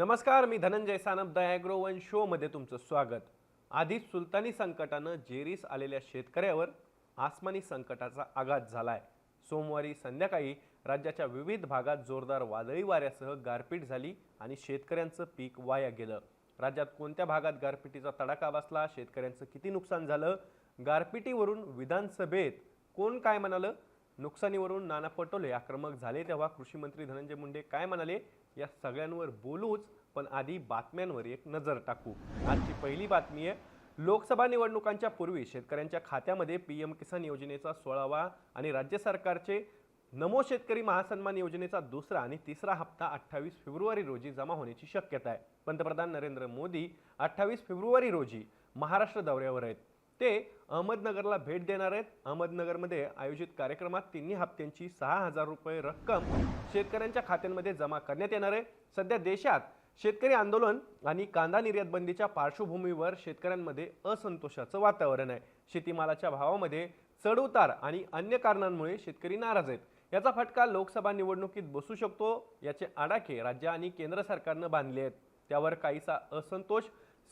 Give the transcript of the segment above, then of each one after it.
नमस्कार मी Dhananjay Sanap the agro one शोमध्ये तुमचं स्वागत. आधीच सुलतानी संकटानं जेरीस आलेल्या शेतकऱ्यावर आसमानी संकटाचा आघात झाला आहे सोमवारी संध्याकाळी राज्याच्या विविध भागात जोरदार वादळी वाऱ्यासह गारपीट झाली आणि शेतकऱ्यांचं पीक वाया गेलं. राज्यात कोणत्या भागात गारपिटीचा तडाखा बसला शेतकऱ्यांचं किती नुकसान झालं गारपिटीवरून विधानसभेत कोण काय म्हणालं नुकसानीवरून नाना पटोले आक्रमक झाले तेव्हा कृषी मंत्री धनंजय मुंडे काय म्हणाले? या सगळ्यांवर बोलूच पण आधी बातम्यांवर एक नजर टाकू. आजची पहिली बातमी आहे लोकसभा निवडणुकांच्या पूर्वी शेतकऱ्यांच्या खात्यामध्ये पी एम किसान योजनेचा सोळावा आणि राज्य सरकारचे नमो शेतकरी महासन्मान योजनेचा दुसरा आणि तिसरा हप्ता अठ्ठावीस फेब्रुवारी रोजी जमा होण्याची शक्यता आहे. पंतप्रधान नरेंद्र मोदी अठ्ठावीस फेब्रुवारी रोजी महाराष्ट्र दौऱ्यावर आहेत. ते अहमदनगरला भेट देणार आहेत. अहमदनगरमध्ये आयोजित कार्यक्रमात तिन्ही हप्त्यांची सहा हजार रुपये रक्कम शेतकऱ्यांच्या खात्यांमध्ये जमा करण्यात येणार आहे. सध्या देशात शेतकरी आंदोलन आणि कांदा निर्यात बंदीच्या पार्श्वभूमीवर शेतकऱ्यांमध्ये असंतोषाचं वातावरण आहे. शेतीमालाच्या भावामध्ये चढउतार आणि अन्य कारणांमुळे शेतकरी नाराज आहेत. याचा फटका लोकसभा निवडणुकीत बसू शकतो याचे आडाखे राज्य आणि केंद्र सरकारनं बांधले आहेत. त्यावर काहीसा असंतोष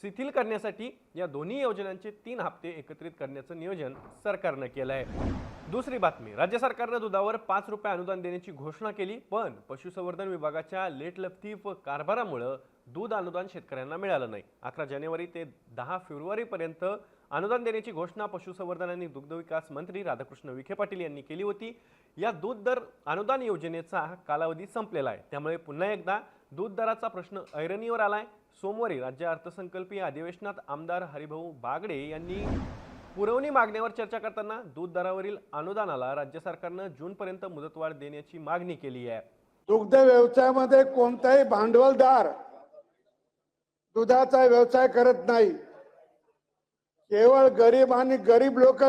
शिथिल करण्यासाठी या दोन्ही योजनांचे तीन हप्ते एकत्रित करण्याचं नियोजन सरकारनं केलं आहे दुसरी बातमी राज्य सरकारनं दुधावर पाच रुपये अनुदान देण्याची घोषणा केली पण पशुसंवर्धन विभागाच्या लेटलफतीफ कारभारामुळं दूध अनुदान शेतकऱ्यांना मिळालं नाही. अकरा जानेवारी ते दहा फेब्रुवारीपर्यंत अनुदान देण्याची घोषणा पशुसंवर्धन आणि दुग्धविकास मंत्री राधाकृष्ण विखे पाटील यांनी केली होती. या दूध दर अनुदान योजनेचा कालावधी संपलेला आहे. त्यामुळे पुन्हा एकदा दूध दराचा प्रश्न ऐरणीवर आलाय. सोमवारी राज्य अर्थसंकल्पीय अधिवेशनात आमदार हरिभाऊ बागडे यांनी पुरवणी मागण्यावर चर्चा करताना दूध दरावरील अनुदानाला राज्य सरकारनं जूनपर्यंत मुदतवाढ देण्याची मागणी केली आहे. दुग्ध व्यवसायामध्ये कोणताही भांडवलदार दुधाचा व्यवसाय करत नाही. केवळ गरीब आणि गरीब लोक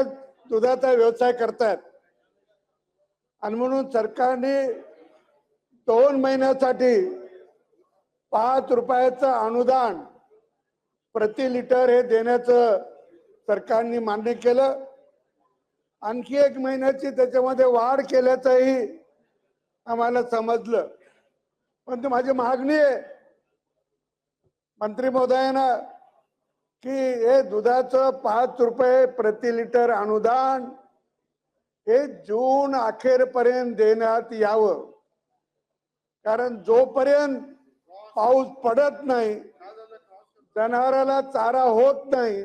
दुधाचा व्यवसाय करतात आणि म्हणून सरकारने दोन महिन्यासाठी पाच रुपयाचं अनुदान प्रति लिटर हे देण्याचं सरकारने मान्य केलं. आणखी एक महिन्याची त्याच्यामध्ये वाढ केल्याचंही आम्हाला समजलं. पण ती माझी मागणी आहे मंत्री महोदयांना की हे दुधाचं पाच रुपये प्रति लिटर अनुदान हे जून अखेरपर्यंत देण्यात यावं. कारण जोपर्यंत पाऊस पडत नाही. जनावराला चारा होत नाही.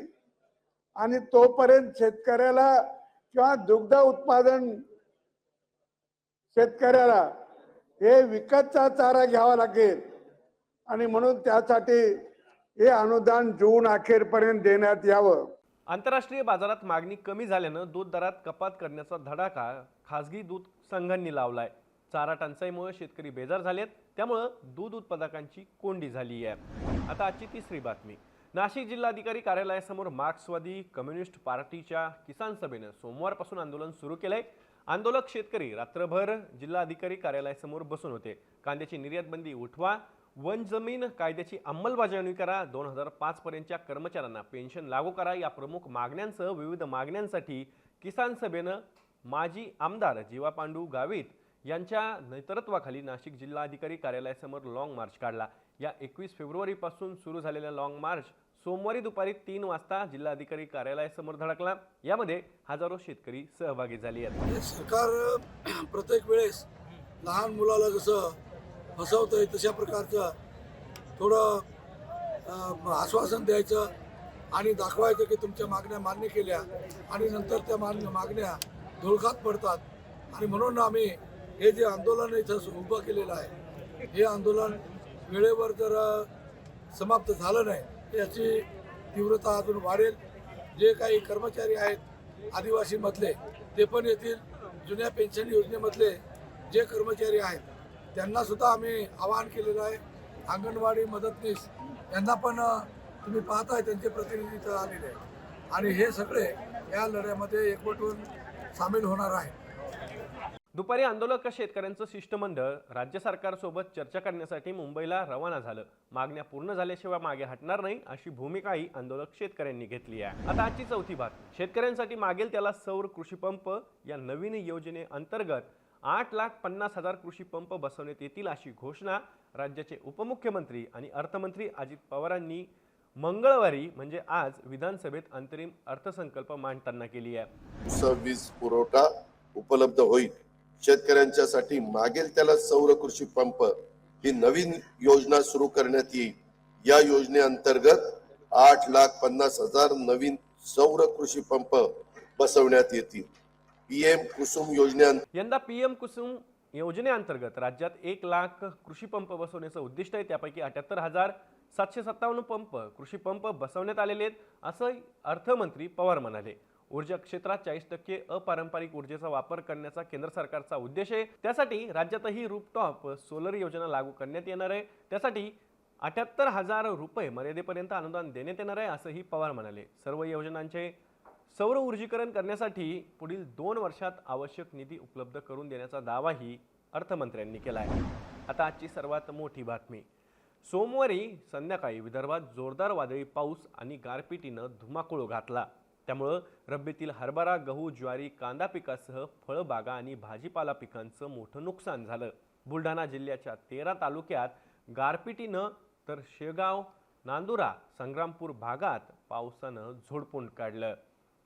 आणि तोपर्यंत शेतकऱ्याला किंवा दुग्ध उत्पादन शेतकऱ्याला हे विकतचा चारा घ्यावा लागेल. आणि म्हणून त्यासाठी हे अनुदान जून अखेरपर्यंत देण्यात यावं. आंतरराष्ट्रीय बाजारात मागणी कमी झाल्यानं दूध दरात कपात करण्याचा धडाका खासगी दूध संघांनी लावलाय. चारा टंचाईमुळे शेतकरी बेजार झालेत. त्यामुळं दूध उत्पादकांची कोंडी झाली आहे. आता आजची तिसरी बातमी. नाशिक जिल्हाधिकारी कार्यालयासमोर मार्क्सवादी कम्युनिस्ट पार्टीच्या किसान सभेनं सोमवारपासून आंदोलन सुरू केलंय. आंदोलक शेतकरी रात्रभर जिल्हाधिकारी कार्यालयासमोर बसून होते. कांद्याची निर्यात बंदी उठवा वन जमीन कायद्याची अंमलबजावणी करा दोन हजार पाच पर्यंतच्या कर्मचाऱ्यांना पेन्शन लागू करा या प्रमुख मागण्यांसह विविध मागण्यांसाठी किसान सभेनं माजी आमदार जीवा पांडू गावित यांच्या नेतृत्वाखाली नाशिक जिल्हाधिकारी कार्यालयासमोर लाँग मार्च काढला. या एकवीस फेब्रुवारीपासून सुरू झालेल्या लाँग मार्च सोमवारी दुपारी तीन वाजता जिल्हाधिकारी कार्यालयासमोर धडकला. यामध्ये हजारो शेतकरी सहभागी झाले आहेत. सरकार प्रत्येक वेळेस लहान मुलाला जसं फसवतंय तशा प्रकारचं थोडं आश्वासन द्यायचं आणि दाखवायचं की तुमच्या मागण्या मान्य केल्या आणि नंतर त्या मान मागण्या धुळकात पडतात. आणि म्हणून आम्ही हे जे आंदोलन इथं उभं केलेलं आहे हे आंदोलन वेळेवर जर समाप्त झालं नाही याची तीव्रता अजून वाढेल. जे काही कर्मचारी आहेत आदिवासीमधले ते पण येतील. जुन्या पेन्शन योजनेमधले जे कर्मचारी आहेत त्यांनासुद्धा आम्ही आवाहन केलेलं आहे. अंगणवाडी मदतनीस यांना पण तुम्ही पाहताय त्यांचे प्रतिनिधी आलेले आहेत. आणि हे सगळे या लढ्यामध्ये एकवटून सामील होणार आहे दुपारी आंदोलक शेतकऱ्यांचं शिष्टमंडळ राज्य सरकारसोबत चर्चा करण्यासाठी मुंबईला रवाना झालं. मागण्या पूर्ण झाल्याशिवाय मागे हटणार नाही अशी भूमिकाही आंदोलक शेतकऱ्यांनी घेतली आहे. आता आजची चौथी बात शेतकऱ्यांसाठी मागेल त्याला सौर कृषी पंप या नवीन योजनेअंतर्गत आठ लाख पन्नास हजार कृषी पंप बसवण्यात येतील अशी घोषणा राज्याचे उपमुख्यमंत्री आणि अर्थमंत्री अजित पवारांनी मंगळवारी म्हणजे आज विधानसभेत अंतरिम अर्थसंकल्प मांडताना केली आहे. वीज पुरवठा उपलब्ध होईल. शेतकऱ्यांच्यासाठी मागेल त्याला सौर कृषी पंप ही नवीन योजना सुरू करण्यात येईल. या योजनेअंतर्गत आठ लाख पन्नास हजार नवीन सौर कृषी पंप बसवण्यात येतील. पीएम कुसुम योजने यंदा पीएम कुसुम योजनेअंतर्गत राज्यात एक लाख कृषी पंप बसवण्याचं उद्दिष्ट आहे. त्यापैकी अठ्याहत्तर हजार सातशे सत्तावन्न पंप कृषी पंप बसवण्यात आलेले आहेत असं अर्थमंत्री पवार म्हणाले. ऊर्जा क्षेत्रात चाळीस टक्के अपारंपरिक ऊर्जेचा वापर करण्याचा केंद्र सरकारचा उद्देश आहे. त्यासाठी राज्यातही रूपटॉप सोलर योजना लागू करण्यात येणार आहे. त्यासाठी अठ्याहत्तर हजार रुपये मर्यादेपर्यंत अनुदान देण्यात येणार आहे असंही पवार म्हणाले. सर्व योजनांचे सौर ऊर्जीकरण करण्यासाठी पुढील दोन वर्षात आवश्यक निधी उपलब्ध करून देण्याचा दावाही अर्थमंत्र्यांनी केला आहे आता आजची सर्वात मोठी बातमी. सोमवारी संध्याकाळी विदर्भात जोरदार वादळी पाऊस आणि गारपिटीनं धुमाकूळ घातला. त्यामुळं रब्बीतील हरभरा गहू ज्वारी कांदा पिकासह फळबागा आणि भाजीपाला पिकांचं मोठं नुकसान झालं. बुलढाणा जिल्ह्याच्या तेरा तालुक्यात गारपिटीनं तर शेगाव नांदुरा संग्रामपूर भागात पावसानं झोडपून काढलं.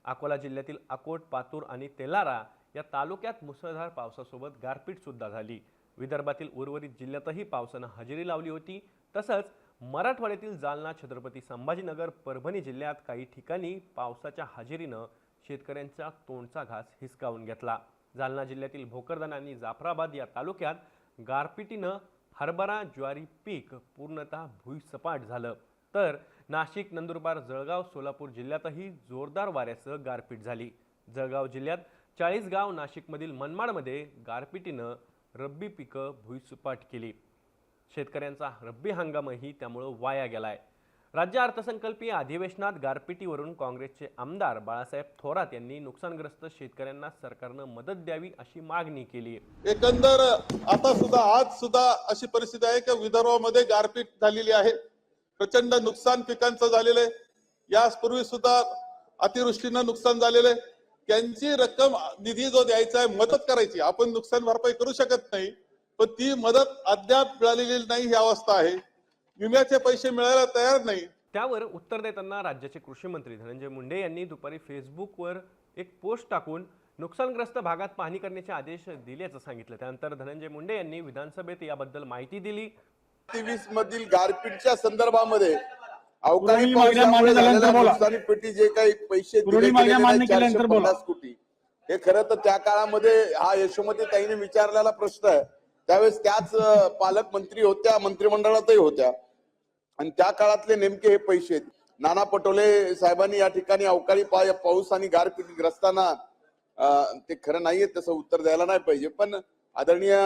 अकोला जिल्ह्यातील अकोट पातूर आणि तेलारा या तालुक्यात मुसळधार पावसासोबत गारपीटसुद्धा झाली. विदर्भातील उर्वरित जिल्ह्यातही पावसानं हजेरी लावली होती. तसंच मराठवाड्यातील जालना छत्रपती संभाजीनगर परभणी जिल्ह्यात काही ठिकाणी पावसाच्या हजेरीनं शेतकऱ्यांचा तोंडचा घास हिसकावून घेतला. जालना जिल्ह्यातील भोकरदन आणि जाफराबाद या तालुक्यात गारपिटीनं हरभरा ज्वारी पीक पूर्णतः भुईसपाट झालं. तर नाशिक नंदुरबार जळगाव सोलापूर जिल्ह्यातही जोरदार वाऱ्यासह गारपीट झाली. जळगाव जिल्ह्यात चाळीसगाव नाशिकमधील मनमाडमध्ये गारपिटीनं रब्बी पिकं भुईसपाट केली. शेतकऱ्यांचा रब्बी हंगामही त्यामुळं वाया गेला आहे राज्य अर्थसंकल्पीय अधिवेशनात गारपिटीवरून काँग्रेसचे आमदार बाळासाहेब थोरात यांनी नुकसानग्रस्त शेतकऱ्यांना सरकारनं मदत द्यावी अशी मागणी केली. एकंदर आता सुद्धा आज सुद्धा अशी परिस्थिती आहे की विदर्भामध्ये गारपीट झालेली आहे. प्रचंड नुकसान पिकांचं झालेलं आहे. यापूर्वी सुद्धा अतिवृष्टीनं नुकसान झालेलं आहे. त्यांची रक्कम निधी जो द्यायचा आहे मदत करायची. आपण नुकसान भरपाई करू शकत नाही. पण ती मदत अद्याप मिळालेली नाही ही अवस्था आहे. विम्याचे पैसे मिळायला तयार नाही. त्यावर उत्तर देताना राज्याचे कृषी मंत्री धनंजय मुंडे यांनी दुपारी फेसबुकवर एक पोस्ट टाकून नुकसानग्रस्त भागात पाहणी करण्याचे आदेश दिल्याचं सांगितलं. त्यानंतर धनंजय मुंडे यांनी विधानसभेत याबद्दल माहिती दिली. तेवीस मधील गारपीटच्या संदर्भामध्ये अवकाळी पावसामुळे झालेल्या. नुकसानीपेटी जे काही पैसे दिले चारशे. पन्नास कोटी. हे खरं तर त्या काळामध्ये हा यशोमती ताईने विचारलेला प्रश्न आहे. त्यावेळेस त्याच पालकमंत्री होत्या मंत्रिमंडळातही होत्या. आणि त्या काळातले नेमके हे पैसे आहेत. नाना पटोले साहेबांनी या ठिकाणी अवकाळी पाऊस आणि गारपीट ग्रस्तांना ते खरं नाहीये तसं उत्तर द्यायला नाही पाहिजे. पण आदरणीय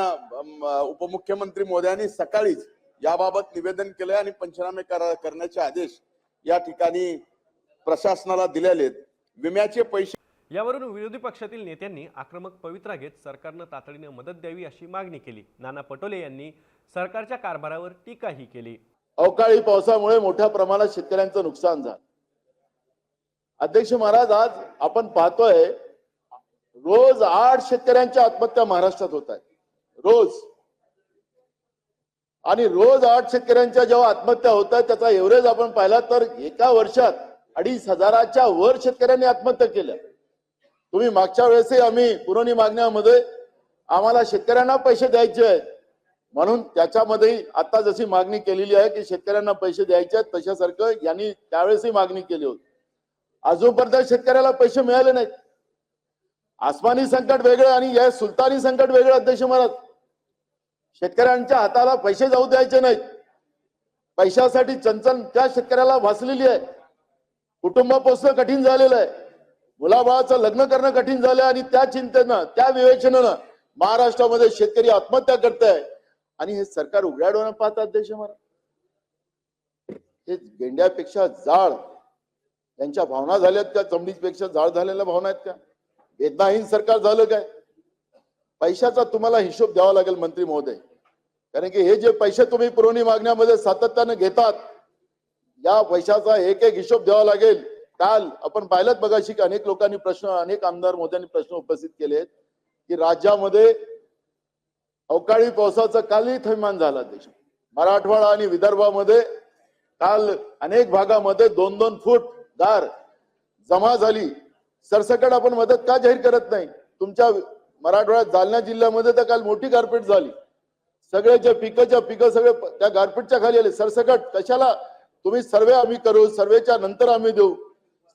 उपमुख्यमंत्री मोदयांनी सकाळीच याबाबत निवेदन केलंय आणि पंचनामे करण्याचे आदेश या ठिकाणी प्रशासनाला दिलेले आहेत. विम्याचे पैसे यावरून विरोधी पक्षातील नेत्यांनी आक्रमक पवित्रा घेत सरकारनं तातडीनं मदत द्यावी अशी मागणी केली. नाना पटोले यांनी सरकारच्या कारभारावर टीकाही केली. अवकाळी पावसामुळे मोठ्या प्रमाणात शेतकऱ्यांचं नुकसान झालं. अध्यक्ष महाराज आज आपण पाहतोय रोज आठ शेतकऱ्यांच्या आत्महत्या महाराष्ट्रात होत आहेत. रोज. आणि रोज आठ शेतकऱ्यांच्या जेव्हा आत्महत्या होत आहेत त्याचा एव्हरेज आपण पाहिला तर एका वर्षात अडीच हजाराच्या वर शेतकऱ्यांनी आत्महत्या केल्या. तुम्ही मागच्या वेळेसही आम्ही पुरवणी मागण्यामध्ये आम्हाला शेतकऱ्यांना पैसे द्यायचे आहेत. म्हणून त्याच्यामध्ये आता जशी मागणी केलेली आहे की शेतकऱ्यांना पैसे द्यायचे आहेत तशासारखं यांनी त्यावेळेसही मागणी केली होती. अजूनपर्यंत शेतकऱ्याला पैसे मिळाले नाहीत. आसमानी संकट वेगळं आणि या सुलतानी संकट वेगळं अध्यक्ष महाराज शेतकऱ्यांच्या हाताला पैसे जाऊ द्यायचे नाहीत. पैशासाठी चंचल त्या शेतकऱ्याला भासलेली आहे. कुटुंब पोचणं कठीण झालेलं आहे. मुलाबाळाचं लग्न करणं कठीण झालं आणि त्या चिंतेनं त्या विवेचनानं महाराष्ट्रामध्ये शेतकरी आत्महत्या करत आहे आणि हे सरकार उघड्या डोळ्यानं पाहत अध्यक्ष महाराज हे गेंड्यापेक्षा जाळ त्यांच्या भावना झाल्यात का? चमडीपेक्षा जाळ झालेल्या भावना आहेत का? वेदनाहीन सरकार झालं काय? पैशाचा तुम्हाला हिशोब द्यावा लागेल मंत्री महोदय. कारण की हे जे पैसे तुम्ही पुरवणी मागण्यामध्ये सातत्यानं घेतात या पैशाचा एक एक हिशोब द्यावा लागेल. काल आपण पाहिलं बघाशी की अनेक लोकांनी प्रश्न अनेक आमदार मोत्यांनी प्रश्न उपस्थित केले आहेत की राज्यामध्ये अवकाळी पावसाचं कालही थैमान झाला देश मराठवाडा आणि विदर्भामध्ये काल अनेक भागामध्ये दोन दोन फूट गार जमा झाली. सरसकट आपण मदत का जाहीर करत नाही? तुमच्या मराठवाड्यात जालना जिल्ह्यामध्ये तर काल मोठी गारपीट झाली. सगळ्याच्या पिकाच्या पिकं सगळे त्या गारपीटच्या खाली आले. सरसकट कशाला? तुम्ही सर्वे आम्ही करू सर्वेच्या नंतर आम्ही देऊ.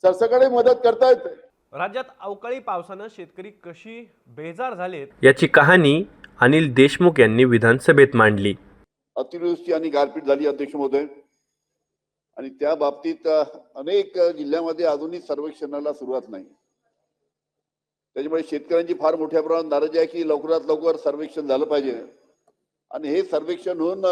सरसकटही मदत करता येते. राज्यात अवकाळी पावसानं शेतकरी कशी बेजार झालेत? याची कहाणी अनिल देशमुख यांनी विधानसभेत मांडली. अतिवृष्टी आणि गारपीट झाली अध्यक्ष महोदय आणि त्या बाबतीत अनेक जिल्ह्यामध्ये अजूनही सर्वेक्षणाला सुरुवात नाही. त्याच्यामुळे शेतकऱ्यांची फार मोठ्या प्रमाणात नाराजी आहे की लवकरात लवकर सर्वेक्षण झालं पाहिजे. आणि हे सर्वेक्षण होऊन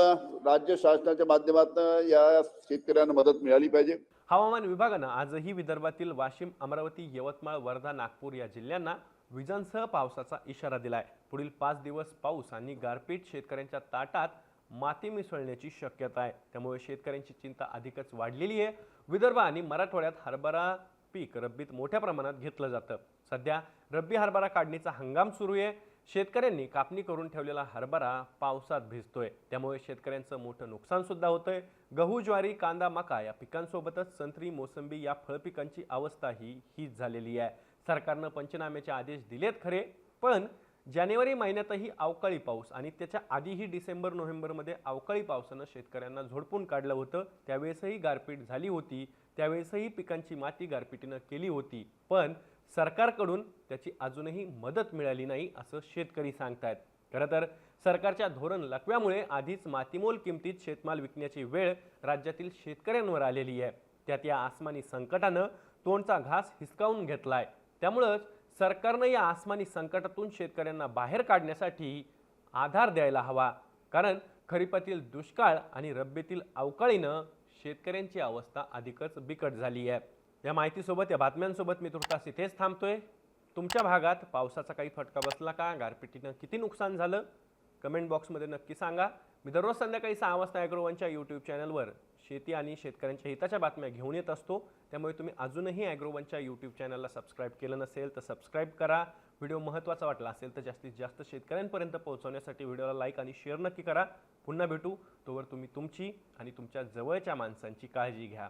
राज्य शासनाच्या माध्यमातून या शेतकऱ्यांना मदत मिळाली पाहिजे. हवामान विभागानं आजही विदर्भातील वाशिम अमरावती यवतमाळ वर्धा नागपूर या जिल्ह्यांना विजांसह पावसाचा इशारा दिलाय. पुढील पाच दिवस पाऊस आणि गारपीट शेतकऱ्यांच्या ताटात माती मिसळण्याची शक्यता आहे. त्यामुळे शेतकऱ्यांची चिंता अधिकच वाढलेली आहे. विदर्भ आणि मराठवाड्यात हरभरा पीक रब्बीत मोठ्या प्रमाणात घेतलं जातं. सध्या रब्बी हरभरा काढणीचा हंगाम सुरू आहे. शेतकऱ्यांनी कापणी करून ठेवलेला हरभरा पावसात भिजतोय. त्यामुळे शेतकऱ्यांचं मोठं नुकसान सुद्धा होतंय. गहू ज्वारी कांदा मका या पिकांसोबतच संत्री मोसंबी या फळपिकांची अवस्थाही हीच झालेली आहे. सरकारनं पंचनाम्याचे आदेश दिलेत खरे पण जानेवारी महिन्यातही अवकाळी पाऊस आणि त्याच्या आधीही डिसेंबर नोव्हेंबरमध्ये अवकाळी पावसानं शेतकऱ्यांना झोडपून काढलं होतं. त्यावेळेसही गारपीट झाली होती. त्यावेळेसही पिकांची माती गारपिटीनं केली होती. पण सरकारकडून त्याची अजूनही मदत मिळाली नाही असं शेतकरी सांगतायत. खरं तर सरकारच्या धोरण लकव्यामुळे आधीच मातीमोल किमतीत शेतमाल विकण्याची वेळ राज्यातील शेतकऱ्यांवर आलेली आहे. त्यात या आसमानी संकटानं तोंडचा घास हिसकावून घेतलाय. त्यामुळंच सरकारनं या आसमानी संकटातून शेतकऱ्यांना बाहेर काढण्यासाठी आधार द्यायला हवा. कारण खरीपातील दुष्काळ आणि रब्बीतील अवकाळीनं शेतकऱ्यांची अवस्था अधिकच बिकट झाली आहे. या माहितीसोबत या बातम्यांसोबत मी तुर्तास इथेच थांबतोय. तुमच्या भागात पावसाचा काही फटका बसला का? गारपिटीनं किती नुकसान झालं? कमेंट बॉक्समध्ये नक्की सांगा. मी दररोज संध्याकाळी सहा वाजता ॲग्रोवनच्या यूट्यूब चॅनलवर शेती आणि शेतकऱ्यांच्या हिताच्या बातम्या घेऊन येत असतो. त्यामुळे तुम्ही अजूनही ॲग्रोवनच्या यूट्यूब चॅनलला सबस्क्राईब केलं नसेल तर सबस्क्राईब करा. व्हिडिओ महत्त्वाचा वाटला असेल तर जास्तीत जास्त शेतकऱ्यांपर्यंत पोहोचवण्यासाठी व्हिडिओला लाईक आणि शेअर नक्की करा. पुन्हा भेटू. तोवर तुम्ही तुमची आणि तुमच्या जवळच्या माणसांची काळजी घ्या.